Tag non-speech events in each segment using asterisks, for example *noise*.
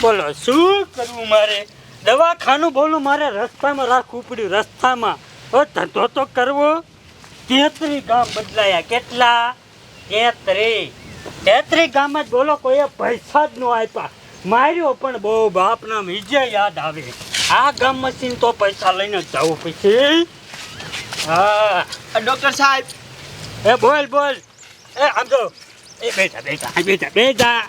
બોલો શું કરવું મારે? દવાખાનું બોલો મારે રસ્તામાં રાખવું પડ્યું રસ્તામાં. ઓ ધંધો તો કરવો. તેત્રી ગામ બદલાયા. કેટલા? તેત્રી. તેત્રી ગામમાં જ બોલો કોઈએ પૈસા જ ન આપ્યા. માર્યો પણ બહુ બાપના વિજય યાદ આવે. આ ગામમાંથી તો પૈસા લઈને જવું પછી હા. ડોક્ટર સાહેબ. એ બોલ બોલ. એ આમ જો. એ બેટા બેટા હા બેટા બેટા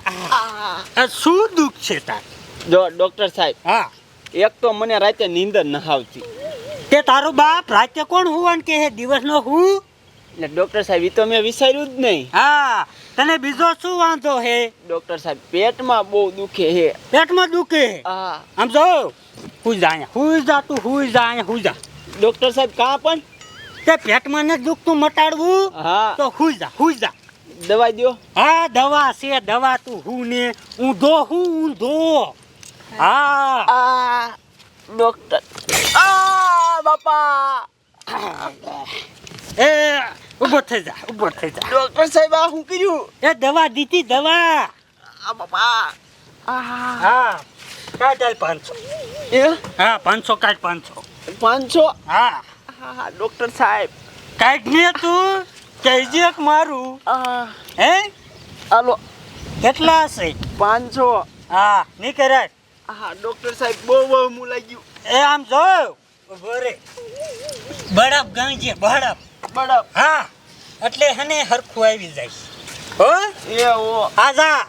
આ શું દુઃખ છે તાર? જો ડોક્ટર સાહેબ હા. એક તો મને રાતે નીંદર ન આવતી. તે તારો બાપ રાતે કોણ હુવાન કે હે? દિવસનો હું? એટલે ડોક્ટર સાહેબ એ તો મેં વિચાર્યું જ નહીં. હા. તને બીજો શું વાંધો હે? ડોક્ટર સાહેબ પેટમાં બહુ દુખે હે. પેટમાં દુખે? હે. આમ જો હું જા હું જા તું હું જા હું જા ડોક્ટર સાહેબ કા પણ? તે પેટમાં ને દુખતું મટાડવું? હા. તો હું જા હું જા દવા દ્યો. હા દવા છે દવા તું હું ને ઊંધો હું ઊંધો. હા. આ ડોક્ટર. આ બાપા. એ ઊભો થઈ જા ઊભો થઈ જા. ડોક્ટર સાહેબ આ શું કર્યું? એ દવા દીધી દવા. આ બાપા. હા કાઢ ચાલ પાંચસો. એ? હા પાંચસો કાઢ પાંચસો. પાંચસો? હા. હા ડોક્ટર સાહેબ. કાઢ ને તું. કહેજે મારું. હે? હાલો. કેટલા હશે? પાંચસો. હા નીકળે હા ડોક્ટર સાહેબ બહુ બહુ મું લાગ્યું એ આમ જો. ઊભો રે. બળપ ગણજે બળપ. બળપ. હા એટલે હને હરખું આવી જાય. હો? એ ઓ આજા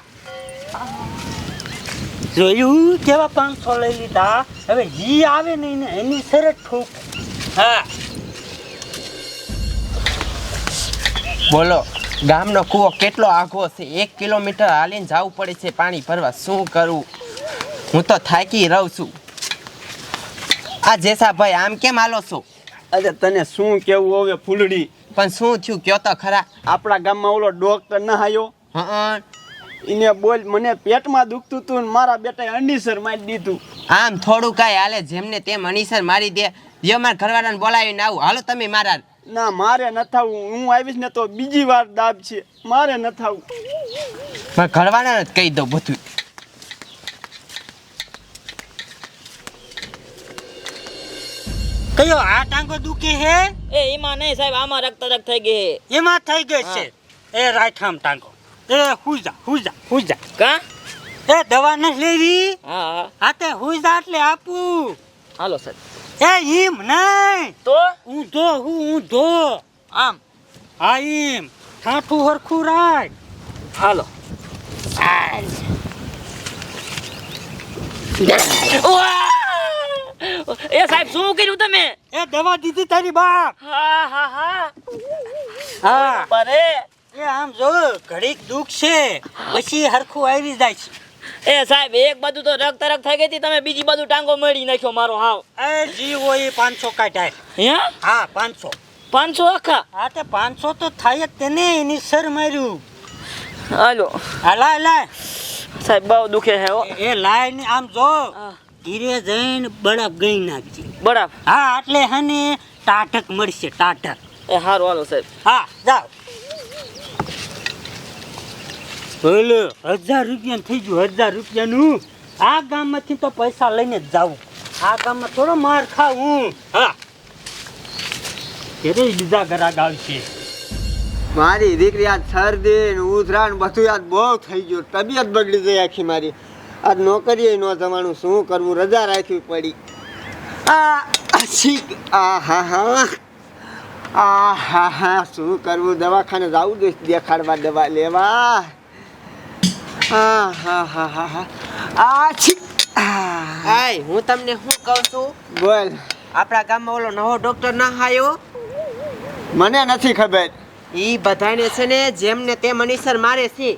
જોયું? કેવા પાંચસો લઈ લીધા? હવે જી આવે નહીં ને એની સરસ ઠોક. હા. બોલો ગામનો કૂવો કેટલો આઘો છે? એક કિલોમીટર હાલીને જવું પડે છે પાણી ભરવા. શું કરવું હું તો થાકી રહું છું. આ જેસાભાઈ આમ કેમ હાલો છો? અરે તને શું કેવું હવે ફૂલડી? પણ શું થયું? કયો તો ખરા. આપણા ગામમાં ઓલો ડોક્ટર ના આવ્યો હા એને બોલ મને પેટમાં દુખતું હતું ને મારા બેટાએ અંડીસર મારી દીધું. આમ થોડું કાંઈ હાલે જેમને તેમ અણીસર મારી દે. જે મારા ઘરવાળાને બોલાવીને આવું. હાલો તમે મારા ના મારે ન થવું હું આવીશ ને તો બીજી વાર દાબ છે. મારે ન થવું મેં ઘરવાળાને જ કહી દઉં બધું કયો આ ટાંગો દુખે હે? એ એમાં નહીં સાહેબ આમાં રક્ત થઈ ગઈ હે. એમાં થઈ ગઈ છે. એ રાઠામ ટાંગો. એ હુજા હુજા હુજા કા? એ દવા નથી લેવી? હા હા. તે હુજા એટલે આપું. હાલો સાહેબ. એ ઈમ નહીં. તો? ઊંધો હું ઊંધો. આમ. હા ઈમ. ઠાઠું હરખું રાખ. હાલો. એ સાહેબ શું કર્યું તમે? એ દવા દીધી તારી બાપ. હા હા હા. હા. પરે એ આમ જો ઘડીક દુઃખ છે પછી હરખું આવી જાય છે. એ સાહેબ એક બાજુ તો રક્ત રક્ત થઈ ગઈ હતી તમે બીજી બાજુ ટાંગો મળી નાખ્યો મારો હાવ. એ જી હોય એ પાંચસો કાઢાય. હે? હા પાંચસો. પાંચસો આખા? હા તે પાંચસો તો થાય જ તેને એની સર માર્યું. હાલો. હા લાય લાય. સાહેબ બહુ દુખે હે એ લાય ને આમ જો. ધીરે જઈને બળફ ગઈ નાખજે. બરાબર હા એટલે હને ટાટક મળશે ટાટક. એ હારું હાલો સાહેબ. હા જાઓ. બોલો. હજાર રૂપિયા થઈ ગયું હજાર રૂપિયાનું. આ ગામમાંથી તો પૈસા લઈને જ જાવું આ ગામમાં થોડો માર ખાવું હા. ત્યારે બીજા ગરાગ આવશે મારી દીકરી આ શરદી ને ઉધરાણ બધું યાદ બહુ થઈ ગયું. તબિયત બગડી ગઈ આખી મારી. આજ નોકરીએ ન જવાનું શું કરવું? રજા રાખવી પડી. આ છીક આ હા હા. આ હા હા શું કરવું? દવાખાને જવું દેખાડવા દવા લેવા. આ હા હા હા હા. આ આય હું તમને શું કહું છું? બોલ. આપણા ગામમાં ઓલો નવો ડોક્ટર ના આવ્યો મને નથી ખબર. ઈ બધાને છે ને જેમને તે મનીષર મારે છે.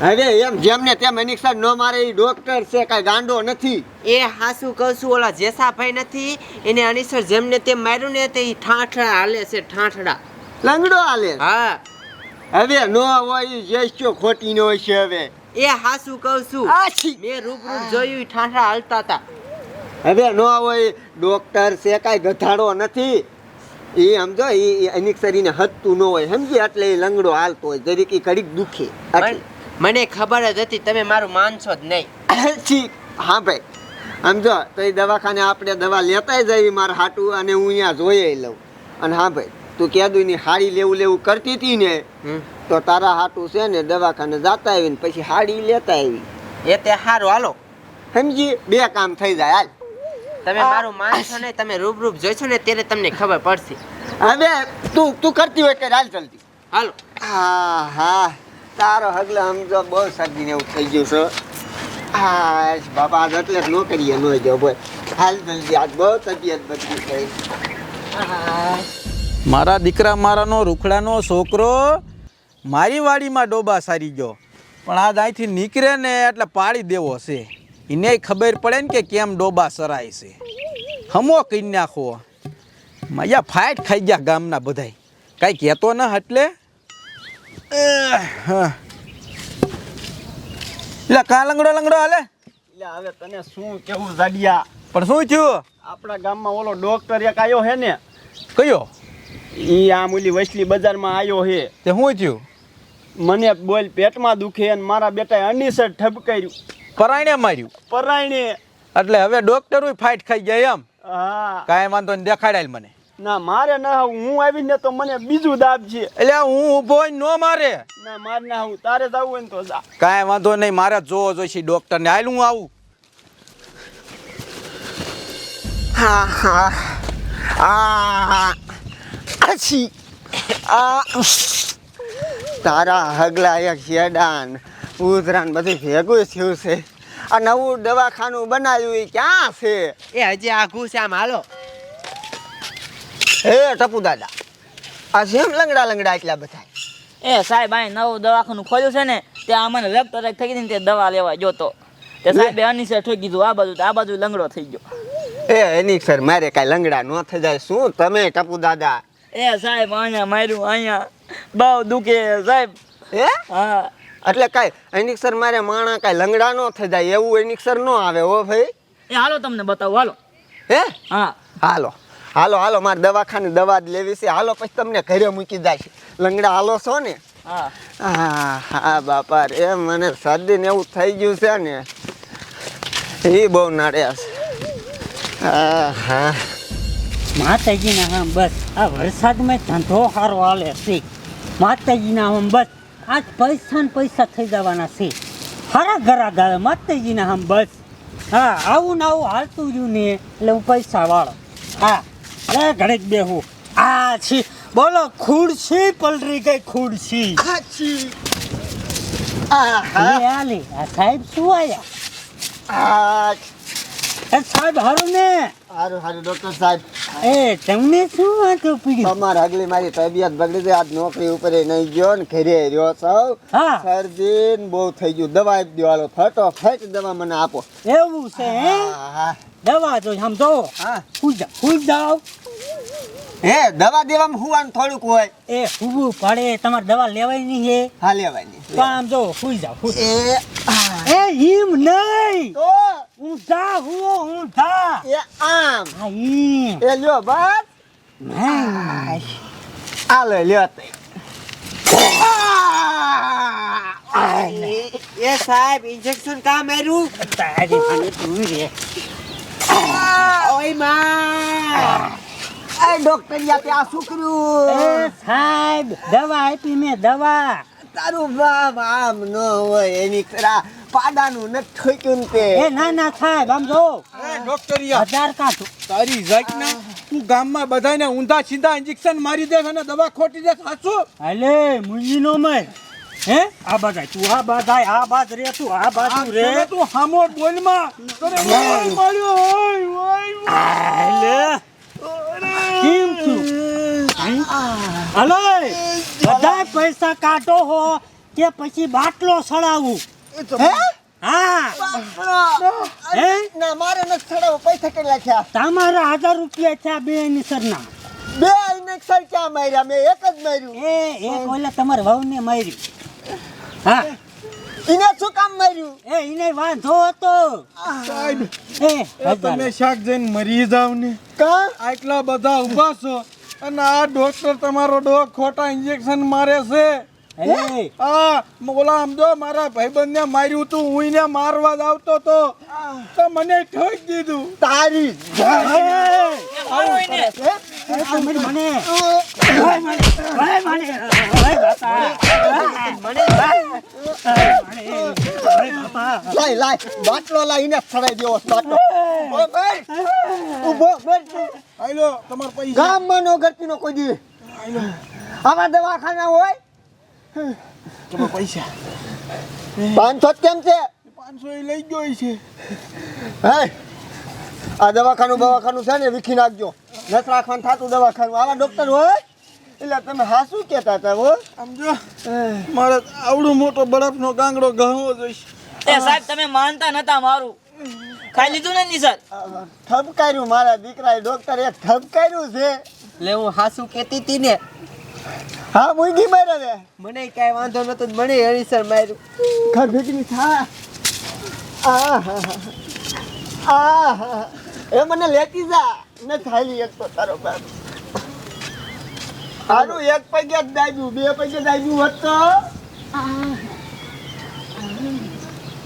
અરે એમ જેમને તેમ મનીષર ન મારે એ ડોક્ટર છે કાંઈ ગાંડો નથી. એ હાસુ કહું છું ઓલા જેસાભાઈ નથી એને અનીસર જેમને તે માર્યું ને તે ઠાઠડા હાલે છે ઠાઠડા. લંગડો હાલે? હા. હવે નો હોય જેસ્યો ખોટી નો છે હવે? એ હાસુ કહું છું. મેં રૂબરૂ જોયું ઠાઠા હાલતા હતા હવે નો હોય ડોક્ટર છે કાંઈ ગધાડો નથી. એ સમજો એ એની શરીરને હદતું ન હોય સમજી? એટલે એ લંગડો હાલતો હોય જરીક એ ઘડીક દુખે. મને ખબર જ હતી તમે મારું માનશો જ નહીં. *laughs* છી હા ભાઈ. સમજો તો એ દવાખાને આપણે દવા લેતાય જઈએ મારા હાટું અને હું અહીંયા જોઈએ લઉં. અને હા ભાઈ તું કેદુની હાડી લેવું લેવું કરતી હતી ને. તો તારા હાટું છે ને દવાખાને જાતા આવી ને પછી હાડી લેતા આવી. એ તે સારું હાલો. સમજી? બે કામ થઈ જાય હાલ. તમે મારું માનશો ને તમે રૂબરૂપ જોઈશો ને ત્યારે તમને ખબર પડશે. હવે તું તું કરતી હોય કે હાલ જલ્દી હાલો. હા હા. તારો હગલો સમજો બહુ સર્દી ને એવું થઈ ગયું છે. હા બાપા આજ એટલે ન કરીએ ન જો ભાઈ. હાલ જલ્દી આજ બહુ તબિયત બદલી થઈ મારા દીકરા મારાનો રૂખડાનો છોકરો મારી વાડીમાં ડોબા સારી ગયો. પણ આજ અહીંથી નીકળે ને એટલે પાડી દેવો છે. એને ખબર પડે ને કે કેમ ડોબા સરાય છે. હમો કહી નાખો. મજા ફાઇટ ખાઈ ગયા ગામના બધાય. કાંઈ કહેતો ન એટલે. એટલે કા લંગડો લંગડો હાલે? એટલે હવે તને શું કેવું જાડિયા? પણ શું થયું? આપણા ગામમાં ઓલો ડોક્ટર એક આવ્યો હે ને? કયો? ઈ આમ ઓલી વસલી બજારમાં આવ્યો હે. તે શું થયું? મને બોલ પેટમાં દુખે અને મારા બેટાએ અનીસર ઠપકાર્યું. પરાયણે માર્યું? પરાયણે. એટલે હવે ડોક્ટર ફાઇટ ખાઈ ગયા એમ? હા. કાંઈ વાંધો નહીં દેખાડાય મને. ના મારે ના હું આવીને ને તો મને બીજું દાબ છે. એટલે હું ઊભો નો ન મારે. ના મારે ના હું તારે જવું હોય ને તો જા. કાંઈ વાંધો નહીં મારે જોવો જોઈશે ડોક્ટર ને હાલ હું આવું. હા હા. આ. અછી આ તારા હગલા એક શેડાન ઉધરાન બધું ભેગું થયું છે. આ નવું દવાખાનું બનાવ્યું એ ક્યાં છે? એ હજી આઘું છે આમ હાલો. હે ટપુ દાદા આ જેમ લંગડા લંગડા એટલા બધા. એ સાહેબ આ નવું દવાખાનું ખોલ્યું છે ને ત્યાં મને રક્ત રક્ત થઈ ગઈ ને તે દવા લેવા જોતો તે. સાહેબે સર ઠોકી દીધું આ બાજુ તો આ બાજુ લંગડો થઈ ગયો. એ એની સર મારે કાંઈ લંગડા ન થઈ જાય. શું તમે ટપુ દાદા? એ સાહેબ અહીંયા માર્યું અહીંયા બહુ દુખે સાહેબ. હે? હા. એટલે કાંઈ એનિક્સર સર મારે માણા કાંઈ લંગડા ન થઈ જાય એવું એનિક્સર નો આવે હો ભાઈ. એ હાલો તમને બતાવું હાલો. હે? હા. હાલો. હાલો હાલો મારે દવાખાને દવા જ લેવી છે. હાલો પછી તમને ઘરે મૂકી જાય લંગડા હાલો છો ને? હા. હા હા બાપા રે મને શરદી ને એવું થઈ ગયું છે ને. એ બહુ નડ્યા છે. હા હા. માતાજીના આમ બસ. આ વરસાદમાં ધંધો સારો હાલે છે. માતાજીના આમ બસ. આજ પૈસા ને પૈસા થઈ જવાના છે. હારા ઘરા ગાળે માતાજીના આમ બસ. હા આવું ને આવું હાલતું જ ને એટલે હું પૈસા વાળો. હા લે ઘડીક બેહું. આ છે. બોલો ખુરશી પલરી ગઈ ખુરશી સાચી આ હા આ સાહેબ શું આયા? આ સાહેબ હારું ને? હારું હારું ડોક્ટર સાહેબ. એ તમને શું વાંધો પીડ્યું? તમારે આગલી મારી તબિયત બગડી છે આજ નોકરી ઉપર નહીં ગયો ને ઘરે રહ્યો સૌ હા. શરદી ને બહુ થઈ ગયું. દવા આપી દો હાલો ફટોફટ દવા મને આપો. એવું છે હે. દવા જો સમજો હા. ખુશ હુઈ જાઓ હે દવા દેવામાં હુવાનું થોડુંક હોય? એ હુવું પડે તમારે દવા લેવાય નહીં હે? હા લેવાય નહીં પણ આમ જો હુઈ જાઓ. એ હિમ નહીં. તો? ઊંધા હુઓ ઊંધા એ આમ. આઈ એ લ્યો બસ. આ લે લ્યો તે. એ સાહેબ ઇન્જેક્શન કા મેરું તારી મને તું રે. ઓયમાં. એ ડોક્ટર યા ત્યાં શું એ સાહેબ દવા આપી મેં દવા. તારું બાપ આમ ન હોય એની કરા પાડાનું ન ઠોક્યું તે. એ ના ના સાહેબ આમ જો. ડોક્ટરિયા હજાર કાઢું તારી જાતના તું ગામમાં બધાને ઊંધા સીધા ઇન્જેક્શન મારી દે અને દવા ખોટી દે સાચું? હાલે મુંજી નો મય. હે? આ બાજાય તું આ બાજાય આ બાજ રે તું આ બાજુ રે. તું હામો બોલમાં. તને ઓય માર્યો ઓય ઓય અલે. કેમ છું? હલો બધા પૈસા કાઢો હો કે પછી બાટલો સડાવું હે? હા. હે? ના મારે નથી છડાવો પૈસા કેટલા થયા? તમારા હજાર રૂપિયા થયા બે ની સરના બે ઇન્જેક્શન ક્યાં માર્યા? મેં એક જ માર્યું. એ એક ઓલા તમારા વહુને માર્યું. હા. એને શું કામ માર્યું? એ એને વાંધો હતો. સાહેબ એ તમે શાક જઈને મરી જાવ ને. કા? આટલા બધા ઊભા છો. અને આ ડોક્ટર તમારો ડોક ખોટા ઇન્જેક્શન મારે છે. આ ઓલા આમ જો મારા ભાઈબંધને માર્યું તું હું એને મારવા જ આવતો તો. તો મને ઠોકી દીધું. તારી. લાય લાય. બાટલો લાઈને ફરાઈ દેવો બાટલો. ઊભો હાલો તમારા પૈસા. ગામમાં નો નો કોઈ દી. આવા દવાખાના હોય તમારા પૈસા? પાંચસો કેમ છે? પાંચસો એ લઈ ગયો છે હે? આ દવાખાનું દવાખાનું છે ને વિખી નાખજો. નસ રાખવાનું થતું દવાખાનું. આવા ડોક્ટર હોય? એટલે તમે હા શું કહેતા હતા હો. સમજો મારે આવડો મોટો બરફનો ગાંગડો ગહવો જોઈશ. એ સાહેબ તમે માનતા નતા મારું. ખાઈ લીધું ને નિસર ઠપકાર્યું મારા દીકરાએ. ડોક્ટર એક ઠપકાર્યું છે. લે હું હાસુ કહેતી હતી ને. હા મુંગી મારે રે મને કાંઈ વાંધો નતો મને હરીસર માર્યું. ઘર ભેગી થા. આ આ એ મને લેતી જા. ને થાલી એક તો તારો બાપ. આનું એક પગે જ દાબ્યું બે પગે દાબ્યું હતો.